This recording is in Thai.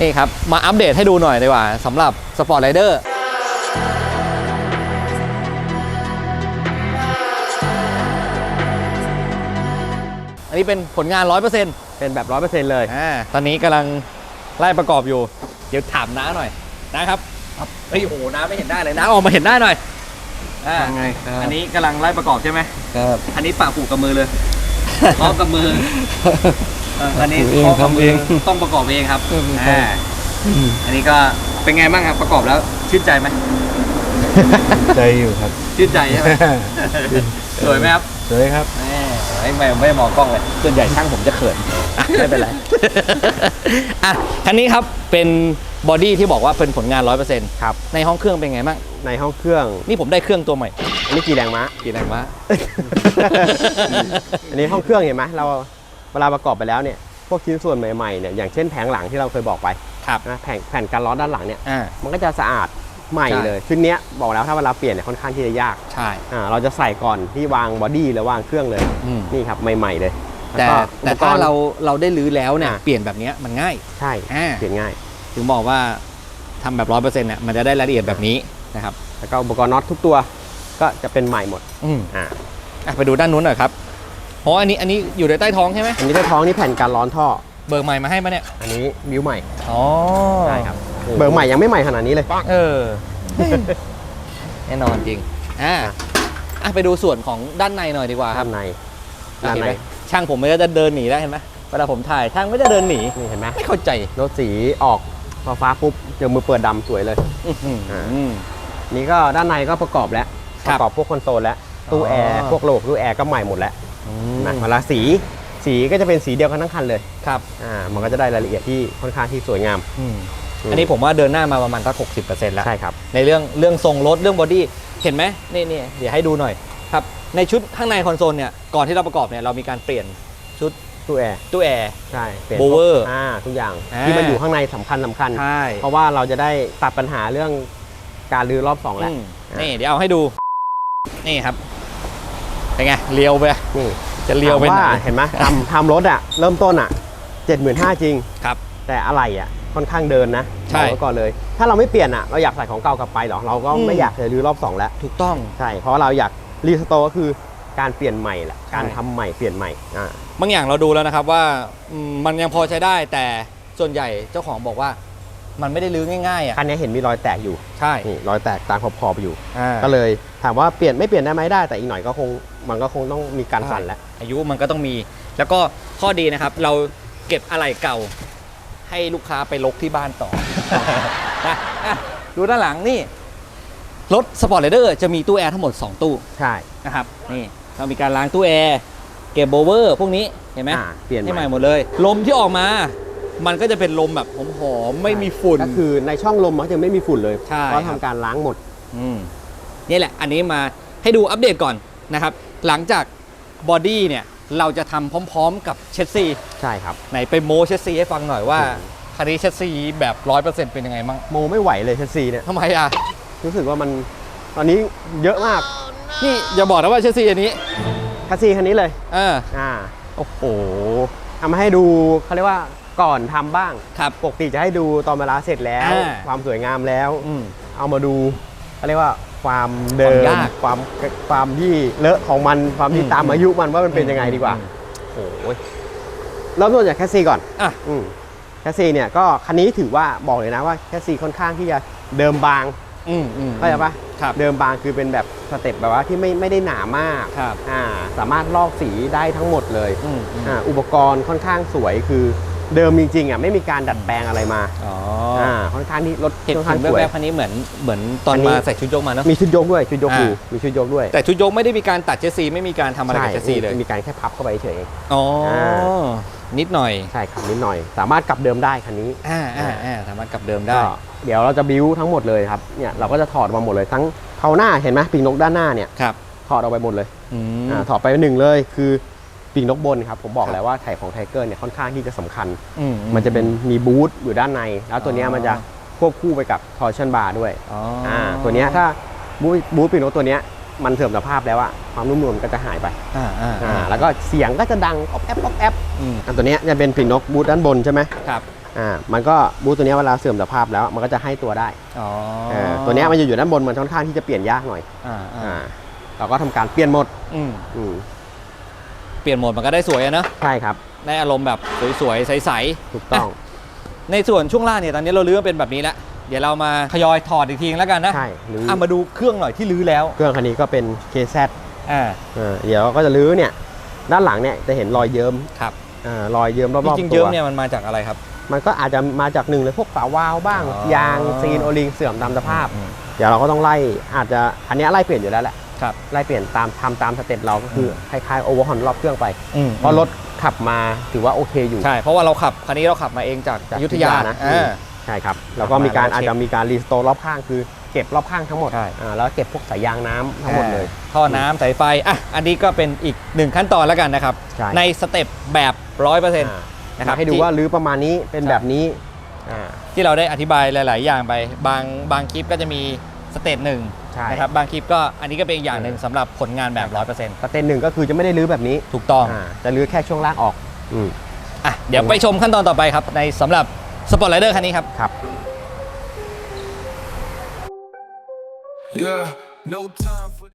นี่ครับ มาอัปเดตให้ดูหน่อยดีกว่าสำหรับสปอร์ตไรเดอร์อันนี้เป็นผลงาน 100%อเป็นแบบร้อยเปอร์เซ็นต์เลย่าตอนนี้กำลังไล่ประกอบอยู่ เดี๋ยวถามน้าหน่อยนะครับเฮ้ยโอ้โหน้าไม่เห็นได้เลยน้าออกมาเห็นได้หน่อยอ่ายังไงครับ อันนี้กำลังไล่ประกอบใช่ไหมครับ อันนี้ปากผูกกับมือเลยพร้อมกับมือเอออันนี้เองพร้มกับมืทำเองต้องประกอบเองครับเอออ่าอันนี้ก็เป็นไงบ้างครับประกอบแล้วชื่นใจไหมใจอยู่ครับชื่นใจใช่ไหมสวยไหมครับสวยครับแม่ไม่ไม่ไม่มองกล้องเลยส่วนใหญ่ช่างผมจะเขินอะไม่เป็นไรอะคันนี้ครับเป็นบอดี้ที่บอกว่าเป็นผลงาน100%ครับในห้องเครื่องเป็นไงบ้างในห้องเครื่อง นี่ผมได้เครื่องตัวใหม่อันนี้กี่แรงม้ากี่แรงม้าอันนี้ห้องเครื่องเห็นไหมเรา เวลาประกอบไปแล้วเนี่ยพวกชิ้นส่วนใหม่ๆเนี่ยอย่างเช่นแผงหลังที่เราเคยบอกไปครับนะแผงแผ่นกันล้อด้านหลังเนี่ยอ่า มันก็จะสะอาดใหม่ใช่ เลยชุดเนี้ยบอกแล้วถ้าเวลาเปลี่ยนเนี่ยค่อนข้างที่จะยากใช่อ่าเราจะใส่ก่อนที่วางบอดี้หรือวางเครื่องเลยอืมนี่ครับใหม่ๆเลยแต่ล้วก็แต่อุปกถ้ารเราเราได้รื้อแล้วเนี่ยอะ เปลี่ยนแบบเนี้ยมันง่ายใช่อ่าเปลี่ยนง่าย ถึงบอกว่าทำแบบร้อยเปอร์เซ็นต์เนี่ยมันจะได้รายละเอียดแบบนี้นะครับแล้วก็อุปกรณ์น็อตทุกตัวก็จะเป็นใหม่หมดอืมอ่า อะไปดูด้านนู้นหน่อยครับ อ๋ออันนี้อันนี้อยู่ในใต้ท้องใช่ไหมอันนี้ใต้ท้องนี่แผ่นการร้อนท่อ เบิกใหม่มาให้ปะเนี่ยอันนี้บิวใหม่อ๋อใช่ครับเบิกใหม่ยังไม่ใหม่ขนาดนี้เลยเออแน่นอนจริงอ่าอะไปดูส่วนของด้านในหน่อยดีกว่าครัด้าบนในด้านเห็นในไหมช่างผมไม่ได้เดินหนีแล้วเห็นไหมเวลาผมถ่ายช่างไม่ได้เดินหนีนี่เห็นไหมไม่เข้าใจรถสีออกฟ้าฟ้าๆปุ๊บเจอมือเปิดดำสวยเลยอื้อหืออ่าอืมนี่ก็ด้านในก็ประกอบแล้วคปรับระกอบพวกคอนโซลแล้วตู้แอร์อ๋อพวกระบบตู้แอร์ก็ใหม่หมดแล้วอื นะมเวลาสีสีก็จะเป็นสีเดียวกันทั้งคันเลยครับอ่ามันก็จะได้รายละเอียดที่ค่อนข้างที่สวยงามอืมอืมอันนี้ผมว่าเดินหน้ามาประมาณสักหกสิบเปอร์เซ็นต์แล้วใช่ครับในเรื่องเรื่องทรงรถเรื่องบอดี้เห็นไหมนี่นี่เดี๋ยวให้ดูหน่อยครับในชุดข้างในคอนโซลเนี่ยก่อนที่เราประกอบเนี่ยเรามีการเปลี่ยนชุดตู้แอร์ตู้แอร์ใช่เปลี่ยน Blower อ่าทุกอย่างอ่าที่มันอยู่ข้างในสำคัญสำคัญใช่เพราะว่าเราจะได้ตัดปัญหาเรื่องการรื้อรอบสองแล้วอืมอะนี่เดี๋ยวเอาให้ดูนี่ครับ เป็นไงเลียวไปนี่จะเลียวไปถามไหนว่าเห็นไหมทำทำรถอะ เริ่มต้นอะเจ็ดหมื่นห้าจริง ครับ แต่อะไรอะค่อนข้างเดินนะใช่บอกไว้ก่อนเลย ถ้าเราไม่เปลี่ยนอะเราอยากใส่ของเก่ากลับไปเหรอเราก็อืมไม่อยากจะรื้อรอบสองแล้ว ถูกต้อง ใช่ เพราะเราอยากรีสโตร์ก็คือการเปลี่ยนใหม่แหละ ใช่ การทำใหม่เปลี่ยนใหม่อ่า บางอย่างเราดูแล้วนะครับว่าอืมมันยังพอใช้ได้แต่ส่วนใหญ่เจ้าของบอกว่า มันไม่ได้ลื้อง่ายๆอะคันนี้เห็นมีรอยแตกอยู่ ใช่นี่รอยแตกตามขอบขอบๆอยู่ อ่า ก็เลยถามว่าเปลี่ยนไม่เปลี่ยนได้ไหมได้ แต่อีกหน่อยก็คง มันก็คงต้องมีการใช่สั่นแล้วอายุมันก็ต้องมี แล้วก็ข้อดีนะครับ เราเก็บอะไรเก่า ให้ลูกค้าไปลกที่บ้านต่อนะอะดูด้านหลังนี่ รถสปอร์ตเลเดอร์จะมีตู้แอร์ทั้งหมด 2 ตู้ใช่นะครับนี่เรามีการล้างตู้แอร์เก็บโบเวอร์พวกนี้เห็นไหมอ่าเปลี่ยนให้ใหใหม่ม่หมดเลย ลมที่ออกมา มันก็จะเป็นลมแบบหอมๆไม่มีฝุ่น ก็คือในช่องลมมันก็จะไม่มีฝุ่นเลยใช่เพราะครับ ทำการล้างหมด มนี่แหละ อันนี้มาให้ดูอัปเดตก่อน นะครับ หลังจากบอดี้เนี่ยเราจะทำพร้อมๆกับเชสซีใช่ครับ ไหนไปโมเชสซีให้ฟังหน่อยว่าอืมคันนี้เชสซีแบบร้อยเปอร์เซ็นต์เป็นยังไงบ้างโมไม่ไหวเลยเชสซีเนี่ยทำไมอะ รู้สึกว่ามันตอนนี้เยอะมากนี่อย่าบอกนะว่าเชสซีอันนี้แคสซีคันนี้เลยเอออ่าโอ้โหเอามาให้ดูเขาเรียกว่าก่อนทำบ้างครับปกติจะให้ดูตอนเวลาเสร็จแล้วอ่าความสวยงามแล้วอืมเอามาดู เขาเรียกว่าความเดิความมยาก ความความที่เลอะของมันความที่อืมตามอายุมันว่ามันเป็นยังไงดีกว่าอืมโอ้ยเริ่มต้นจากแคสซีก่อนอะ อืมแคสซีเนี่ยก็คันนี้ถือว่าบอกเลยนะว่าแคสซีค่อนข้างที่จะเดิมบางอืมอืมเข้าใจปะครับเดิมบางคือเป็นแบบสเต็ปแบบว่าที่ไม่ไม่ได้หนามากครับอ่าสามารถลอกสีได้ทั้งหมดเลย อืมอืม อ่าอุปกรณ์ค่อนข้างสวยคือ เดิมจริงๆอะไม่มีการดัดแปลงอะไรมาอ๋ออ่าค่อนข้างที่รถเห็นค่อนผข้างมสวย แวบๆคันนี้เหมือนเหมือนตอนอันนี้ มาใส่ชุดยกมาเนอะ มีชุดยกด้วยชุดยกอ่า อยู่มีชุดยกด้วยแต่ชุดยกไม่ได้มีการตัดเชสซีไม่มีการทำอะไรกับเชสซีเลยมีการแค่พับเข้าไปเฉยเองอ๋ออานิดหน่อยใช่ครับนิดหน่อย สามารถกลับเดิมได้คันนี้ อ่าอ่าอ่าสามารถกลับเดิมได้ ก็เดี๋ยวเราจะบิวทั้งหมดเลยครับเนี่ยเราก็จะถอดออกมาหมดเลยทั้งเผาหน้าเห็นไหมปีกนกด้านหน้าเนี่ยครับถอดออกไปหมดเลยอืมอ่าถอดไปหนึ่งเลยคือ ปีกนกบนครับผมบอคกรับแล้วว่าไถ่ของไทเกอร์เนี่ยค่อนข้างที่จะสำคัญอืมันจะเป็นมีบูทอยู่ด้านใน แล้วตัวเนี้ยอ๋อมันจะควบคู่ไปกับทอร์ชันบาร์ด้วยอ๋ออ่อ่าตัวเนี้ยถ้าบูทบูทปีกนกตัวเนี้ยมันเสื่อมสภาพแล้วอะความนุ่มนวลก็จะหายไปอ่าอ่าอ่าแล้วก็เสียงก็จะดังออบแอปออบแอปอืมอันตัวเนี้ยจะเป็นปีกนกบูทด้านบนใช่ไหมครับอ่ามันก็บูธตัวเนี้ยเวลาเสื่อมสภาพแล้วมันก็จะให้ตัวได้อ๋อเออตัวเนี้ยมันจะอยู่ด้านบนมันค่อนข้างที่จะเปลี่ยนยากหน่อยอ่าอ่าอ่าเราก็ทำการเปลี่ยนโหมดอืมอืม เปลี่ยนโหมดมันก็ได้สวยอะเนอะใช่ครับได้อารมณ์แบบสวยๆใสถูกต้องๆในส่วนช่วงล่างเนี่ยตอนนี้เราลื้อมาเป็นแบบนี้แล้วเดี๋ยวเรามาทยอยถอดอีกทีแล้วกันนะใช่หรืออะมาดูเครื่องหน่อยที่ลื้อแล้วเครื่องคันนี้ก็เป็น KZ อ่าเออเดี๋ยวก็จะลื้อเนี่ยด้านหลังเนี่ยจะเห็นรอยเยิ้มครับอ่ารอยเยิ้มรอบจๆริงๆตัเยิ้วมเนี่ยมันมาจากอะไรครับ มันก็อาจจะมาจากหนึ่งเลยพวกฝาวาล์วบ้างอ๋อ ยางซีนโอลิงเสื่อมตามสภาพ อืมเดี๋ยวเราก็ต้องไล่อาจจะอันเนี้ยไล่เปลี่ยนอยู่แล้วแหละ ครับไล่เปลี่ยนตามทำตามสเต็ปเราก็คือคล้ายๆโอเวอร์ฮอนรอบเครื่องไปอืมเพราะรถขับมาถือว่าโอเคอยู่ใช่เพราะว่าเราขับคันนี้เราขับมาเองจากจากอยุธยานะอ่าใช่ครับแล้วก็มีการขับมาแล้วอาจจะมีการรีสโตร์รอบข้างคือเก็บรอบข้างทั้งหมดใช่อ่าแล้วเก็บพวกสายยางน้ำทั้งหมดเลยท่อน้ำสายไฟอะอันนี้ก็เป็นอีกหนึ่งขั้นตอนแล้วกันนะครับใช่ในสเต็ปแบบร้อยเปอร์เซ็นต์อ่านะครับให้ดูที่ว่ารื้อประมาณนี้เป็นแบบนี้อ่าที่เราได้อธิบายหลาย ๆ อย่างไป บางบางคลิปก็จะมี สเตจหนึ่งใช่ นะครับบางคลิปก็อันนี้ก็เป็นอีกอย่างหนึ่งสำหรับผลงานแบบร้อยเปอร์เซ็นต์สเต็ปหนึ่งก็คือจะไม่ได้รื้อแบบนี้ถูกต้องอ่าจะรื้อแค่ช่วงล่างออกอืมอะเดี๋ยวไปชมขั้นตอนต่อไปครับ ในสำหรับสปอร์ตไรเดอร์คันนี้ครับ ครับ Yeah, no time for